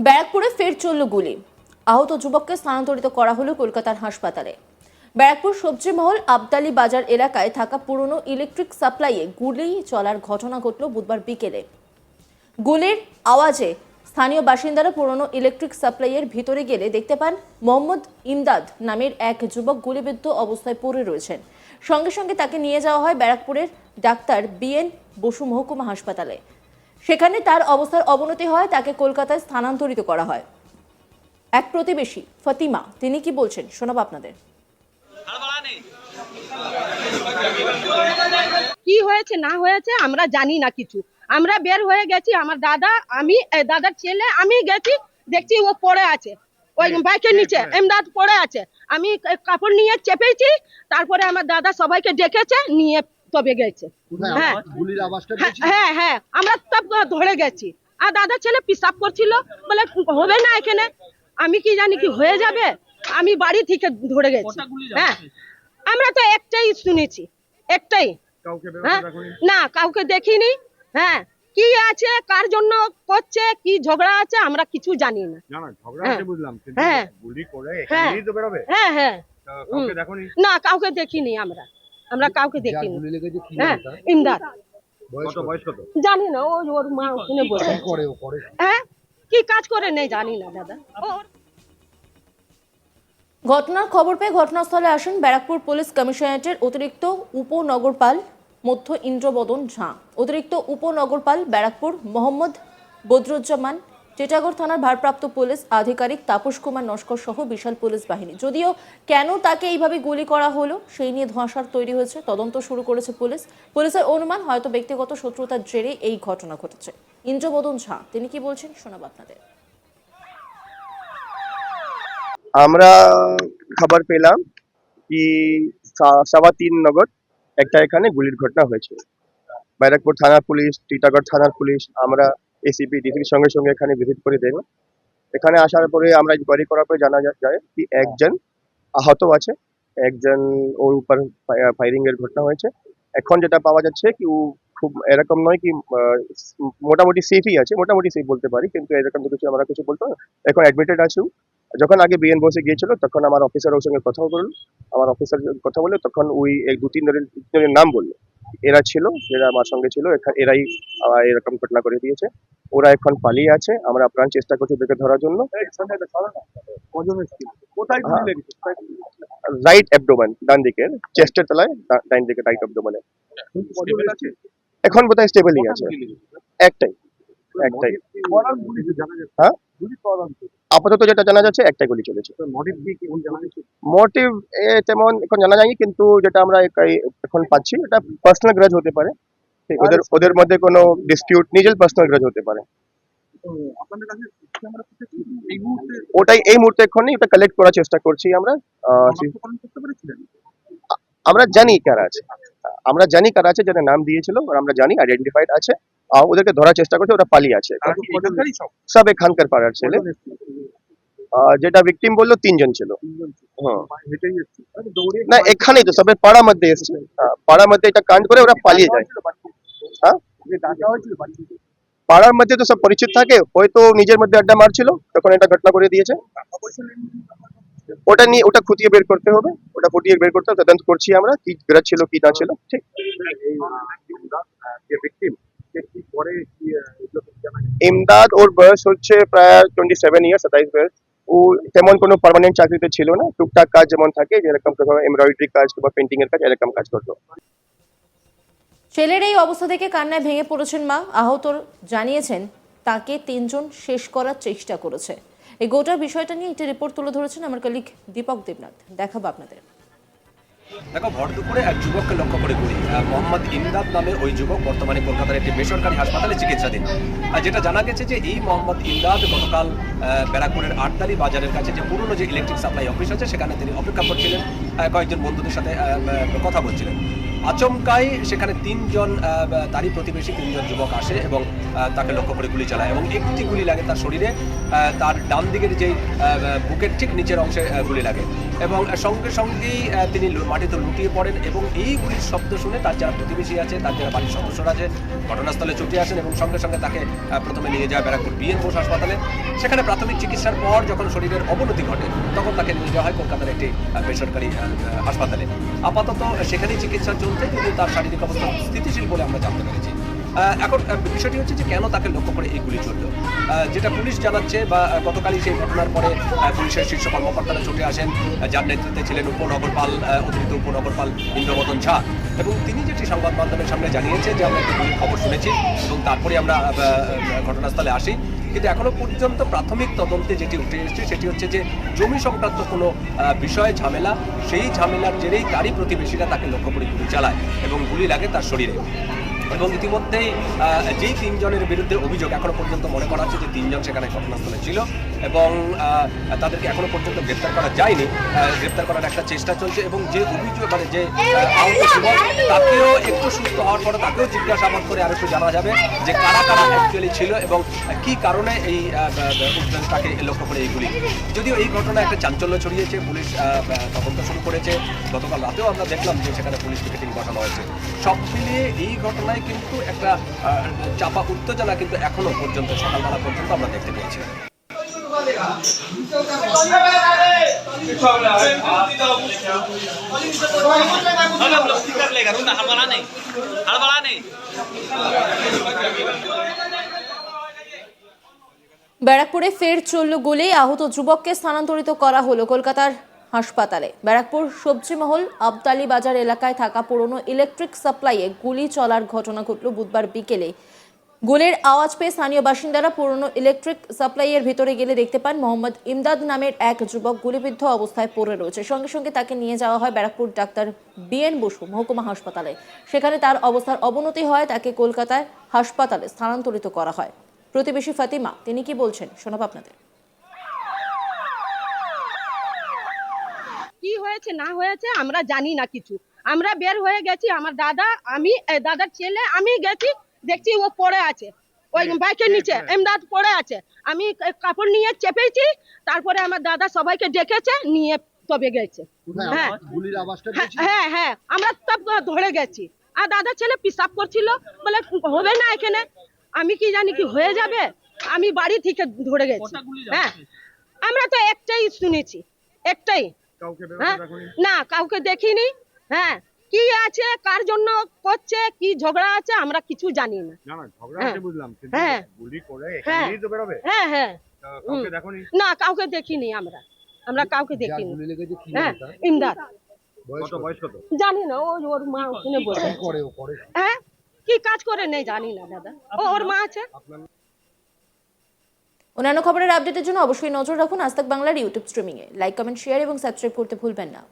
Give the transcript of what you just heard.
ব্যারাকপুরে ফের চলল গুলি। আহত যুবককে স্থানান্তরিত করা হলো কলকাতার হাসপাতালে। ব্যারাকপুর সবজি মহল আবদালি বাজার এলাকায় থাকা পুরনো ইলেকট্রিক সাপ্লাইয়ে গুলি চলার ঘটনা ঘটল বুধবার বিকেলে। গুলির আওয়াজে স্থানীয় বাসিন্দারা পুরনো ইলেকট্রিক সাপ্লাইয়ের ভিতরে গেলে দেখতে পান মোহাম্মদ ইমদাদ নামের এক যুবক গুলিবিদ্ধ অবস্থায় পড়ে রয়েছেন। সঙ্গে সঙ্গে তাকে নিয়ে যাওয়া হয় ব্যারাকপুরের ডাক্তার বিএন বসু মহকুমা হাসপাতালে। সেখানে তার অবস্থার অবনতি হয়, তাকে কলকাতায় স্থানান্তরিত করা হয়। এক প্রতিবেশী, ফতিমা, তিনি কি বলছেন? শোনাবো আপনাদের। কি হয়েছে, না হয়েছে, আমরা জানি না কিছু। আমরা বের হয়ে গেছি, আমার দাদা, আমি দাদার ছেলে, আমি গেছি, দেখছি ও পড়ে আছে। ওই বাইকের নিচে, এমদাদ পড়ে আছে। আমি কাপড় নিয়ে চেপেছি, তারপরে আমার দাদা সবাইকে ডেকেছে, নিয়ে তবে গেছে হ্যাঁ। হ্যাঁ, হ্যাঁ হ্যাঁ আমরা সব ধরে গেছি। আর দাদা ছেলে পিসাব করছিল বলে হবে না এখানে। আমি কি জানি কি হয়ে যাবে? আমি বাড়ি থেকে ধরে গেছি। হ্যাঁ। আমরা তো একটাই শুনেছি একটাই। হ্যাঁ? না কাউকে দেখিনি। হ্যাঁ কি আছে কার জন্য করছে কি ঝগড়া আছে আমরা কিছু জানি না। হ্যাঁ। হ্যাঁ। হ্যাঁ। না কাউকে দেখিনি আমরা। আমরা কাউকে দেখিনি। হ্যাঁ ইমদাদ। বয়স কত কত? বয়স কত জানি না ও ওর মা ওখানে বসে হ্যাঁ কি কাজ করে নেই জানি না দাদা। ওর ঘটনার খবর পেয়ে ঘটনাস্থলে আসেন ব্যারাকপুর পুলিশ কমিশনারেটের অতিরিক্ত উপনগরপাল মধ্য ইন্দ্রবদন ঝা। অতিরিক্ত উপনগরপাল ব্যারাকপুর মোহাম্মদ বদরুজ্জামান টিটাগড় থানার ভারপ্রাপ্ত পুলিশ আধিকারিক তাপস কুমার নস্কর সহ বিশাল পুলিশ বাহিনী। যদিও কেন তাকে এইভাবে গুলি করা হলো, সেই নিয়ে ধোঁয়াশার তৈরি হয়েছে, তদন্ত শুরু করেছে পুলিশ। পুলিশের অনুমান হয়তো ব্যক্তিগত শত্রুতার জেরে এই ঘটনা ঘটেছে। ইন্দ্রবদন ঝা, তিনি কি বলছেন শোনাব আপনাদের। আমরা খবর পেলাম কি সা- সवा তিন নগর, একটা এখানে গুলির ঘটনা হয়েছে। ব্যারাকপুর থানার পুলিশ, টিটাগড় থানার পুলিশ, আমরা এসিপি ডিসির সঙ্গে সঙ্গে এখানে ভিজিট করে দেবে এখানে আসার পরে আমরা ইনকোয়ারি করার পরে জানা যায় কি একজন আহত আছে, একজন ওর উপর ফায়ারিং এর ঘটনা হয়েছে এখন যেটা পাওয়া যাচ্ছে কি ও খুব এরকম নয় কি মোটামুটি সেফই আছে, মোটামুটি সেফ বলতে পারি, কিন্তু এরকম তো কিছু আমরা কিছু বলতে। এখন অ্যাডমিটেড আছে। যখন আগে বিএন বসে গিয়েছিল তখন আমার অফিসার ওর সঙ্গে কথা বলল। আমার অফিসার কথা বলে তখন ওই এক দু তিন জনের জনের নাম বলল। এরা ছিল এরা আমার সঙ্গে ছিল এরাই এরকম ঘটনা করে দিয়েছে। ওরা এখন পালিয়ে আছে। আমরা প্রাণ চেষ্টা করছি ওদেরকে ধরার জন্য। রাইট অ্যাবডোমেন ডান দিকের চেস্টের তলায় ডান দিকে রাইট অ্যাবডোমেনে এখন বোধহয় স্টেবলই আছে। একটাই। একটাই। হ্যাঁ? আপাতত যেটা জানা যাচ্ছে একটাই গুলি চলেছে। মোটিভ তেমন এখন জানা যায়নি কিন্তু যেটা আমরা এখন পাচ্ছি এটা পার্সোনাল গ্রাজ হতে পারে। ওদের ওদের মধ্যে কোনো ডিসপিউট নিজের পার্সোনাল গ্রাজ হতে পারে। ওটাই এই মুহূর্তে এক্ষুনি ওটা কালেক্ট করার চেষ্টা করছি আমরা। আমরা জানি কারা আছে। আমরা জানি কারা আছে যাদের নাম দিয়েছিল আর আমরা জানি আইডেন্টিফাইড আছে। ওদেরকে ধরার চেষ্টা করছি ওরা পালিয়ে আছে সব এখানকার পাড়ার ছেলে যেটা ভিকটিম বলল তিনজন ছিল। হ্যাঁ না এখানেই তো সবে পাড়া মধ্যে এসছে পাড়ার মধ্যে এটা কাণ্ড করে ওরা পালিয়ে যায় হ্যাঁ? পাড়ার মধ্যে তো সব পরিচিত থাকে হয়তো নিজের মধ্যে আড্ডা মারছিল তখন এটা ঘটনা করে দিয়েছে ওটা নিয়ে ওটা খুঁটিয়ে বের করতে হবে ওটা খুঁটিয়ে বের করতে হবে তদন্ত করছি আমরা কি গ্রাজ ছিল কি না ছিল ঠিক ইমদাদ ওর বয়স হচ্ছে প্রায় টোয়েন্টি সেভেন ইয়ার সাতাইশ বয়স। ও তেমন কোনো পার্মানেন্ট চাকরিতে ছিল না। টুকটাক কাজ যেমন থাকে যেরকম এমব্রয়ডারি কাজ কিংবা পেন্টিং এর কাজ এরকম কাজ করতো। ছেলের এই অবস্থা দেখে কান্নায় ভেঙে পড়েছেন মা। আহত জানিয়েছেন তাকে তিনজন শেষ করার চেষ্টা করেছে। এই গোটা বিষয়টা নিয়ে একটি রিপোর্ট তুলে ধরেছেন আমার কলিগ দীপক দেবনাথ। দেখাবো আপনাদের। দেখো, ভর দুপুরে এক যুবককে লক্ষ্য করে গুলি। মোহাম্মদ ইমদাদ নামে ওই যুবক বর্তমানে কলকাতার একটি বেসরকারি হাসপাতালে চিকিৎসাধীন। আর যেটা জানা গেছে যে এই মোহাম্মদ ইমদাদ গতকাল ব্যারাকপুরের আটদালি বাজারের কাছে যে পুরনো যে ইলেকট্রিক সাপ্লাই অফিস আছে, সেখানে তিনি অপেক্ষা করছিলেন কয়েকজন বন্ধুদের সাথে কথা বলছিলেন। আচমকাই সেখানে তিনজন তারই প্রতিবেশী তিনজন যুবক আসে এবং তাকে লক্ষ্য করে গুলি চালায় এবং একটি গুলি লাগে তার শরীরে তার ডান দিকের যেই বুকের ঠিক নিচের অংশে গুলি লাগে এবং সঙ্গে সঙ্গেই তিনি মাটিতে লুটিয়ে পড়েন এবং এই গুলির শব্দ শুনে তার যারা প্রতিবেশী আছে, তার যারা বাড়ির সদস্যরা আছে, ঘটনাস্থলে ছুটে আসেন এবং সঙ্গে সঙ্গে তাকে প্রথমে নিয়ে যায় ব্যারাকপুর বিএন বোস হাসপাতালে। সেখানে প্রাথমিক চিকিৎসার পর যখন শরীরের অবনতি ঘটে, তখন তাকে নিয়ে যাওয়া হয় কলকাতার একটি বেসরকারি হাসপাতালে। আপাতত সেখানেই চিকিৎসা চলছে কিন্তু তার শারীরিক অবস্থা স্থিতিশীল বলে আমরা জানতে পেরেছি। এখন বিষয়টি হচ্ছে যে কেন তাকে লক্ষ্য করে এই গুলি চলল? যেটা পুলিশ জানাচ্ছে বা গতকালই সেই ঘটনার পরে পুলিশের শীর্ষ কর্মকর্তারা ছুটে আসেন। যার নেতৃত্বে ছিলেন উপনগরপাল আহ, অতিরিক্ত উপনগরপাল ইন্দ্রমদন ঝা। এবং তিনি যেটি সংবাদ মাধ্যমের সামনে জানিয়েছে যে আমরা একটি খবর শুনেছি এবং তারপরে আমরা ঘটনাস্থলে আসি। কিন্তু এখনও পর্যন্ত প্রাথমিক তদন্তে যেটি উঠে এসেছে সেটি হচ্ছে যে জমি সংক্রান্ত কোনো বিষয়ে ঝামেলা, সেই ঝামেলার জেরেই তারই প্রতিবেশীরা তাকে লক্ষ্য করে গুলি চালায় এবং গুলি লাগে তার শরীরে। এবং ইতিমধ্যেই যেই তিনজনের বিরুদ্ধে অভিযোগ এখনও পর্যন্ত মনে করা হচ্ছে যে তিনজন সেখানে ঘটনাস্থলে ছিল এবং তাদেরকে এখনও পর্যন্ত গ্রেপ্তার করা যায়নি। গ্রেপ্তার করার একটা চেষ্টা চলছে এবং যে অভিযোগ মানে যে তাকেও একটু সুস্থ হওয়ার পরে তাকেও জিজ্ঞাসাবাদ করে আর একটু জানা যাবে যে কারা কারা অ্যাকচুয়ালি ছিল এবং কি কারণে এই তাকে লক্ষ্য করে এইগুলি। যদিও এই ঘটনা একটা চাঞ্চল্য ছড়িয়েছে, পুলিশ তদন্ত শুরু করেছে। গতকাল রাতেও আমরা দেখলাম যে সেখানে পুলিশ পিকেটিং বসানো হয়েছে। সব মিলিয়ে এই ঘটনায় কিন্তু একটা চাপা, উত্তেজনা কিন্তু এখনও পর্যন্ত, সকালবেলা পর্যন্ত আমরা দেখতে পেয়েছি। कर लेगा रुक ना हड़बड़ा नहीं हड़बड़ा नहीं ব্যারাকপুরে ফের চলল গুলি আহত যুবককে স্থানান্তরিত করা হলো কলকাতার হাসপাতালে ব্যারাকপুর সবজি মহল আবদালি বাজার এলাকায় থাকা পুরনো ইলেকট্রিক সাপ্লাইয়ে গুলি চলার ঘটনা ঘটল বুধবার বিকেলে গুলির আওয়াজ পেয়ে স্থানীয় বাসিন্দারা পুরনো ইলেকট্রিক সাপ্লাইয়ের ভিতরে গেলে দেখতে পান মোহাম্মদ ইমদাদ নামের এক যুবক গুলিবিদ্ধ অবস্থায় পড়ে রয়েছে। সঙ্গে সঙ্গে তাকে নিয়ে যাওয়া হয় ব্যারাকপুর ডাক্তার বিএন বসু মহকুমা হাসপাতালে। সেখানে তার অবস্থার অবনতি হয়, তাকে কলকাতায় হাসপাতালে স্থানান্তরিত করা হয়। প্রতিবেশী ফাতিমা, তিনি কি বলছেন? শোনাব আপনাদের। কি হয়েছে, না হয়েছে, আমরা জানি না কিছু। আমরা বের হয়ে গেছি, আমার দাদা, আমি দাদার ছেলে, আমি গেছি দেখছি ও পড়ে আছে। ওই বাইকের নিচে এমদাদ পড়ে আছে। আমি কাপড় নিয়ে চেপেছি তারপরে আমার দাদা সবাইকে ডেকেছে নিয়ে তবে গেছে। হ্যাঁ। হ্যাঁ, হ্যাঁ হ্যাঁ আমরা সব ধরে গেছি। আর দাদা ছেলে পিসাব করছিল বলে হবে না এখানে। আমি কি জানি কি হয়ে যাবে? আমি বাড়ি থেকে ধরে গেছি। হ্যাঁ। আমরা তো একটাই শুনেছি। একটাই। হ্যাঁ। না কাউকে দেখিনি। হ্যাঁ। কি আছে কার জন্য করছে কি ঝগড়া আছে আমরা কিছু জানি না। না হ্যাঁ। হ্যাঁ। হ্যাঁ। হ্যাঁ হ্যাঁ। কাউকে না কাউকে দেখিনি আমরা। আমরা কাউকে দেখিনি। হ্যাঁ ইমদাদ। জানি না ও ওর মা ওখানে বসে হ্যাঁ কি কাজ করে নেই জানি না দাদা। ও ওর মা আছে। অন্যান্য খবরের আপডেটের জন্য অবশ্যই নজর রাখুন আজ বাংলার ইউটিউব স্ট্রিমিংয়ে। লাইক কমেন্ট শেয়ার এবং সাবস্ক্রাইব করতে ভুলবেন না।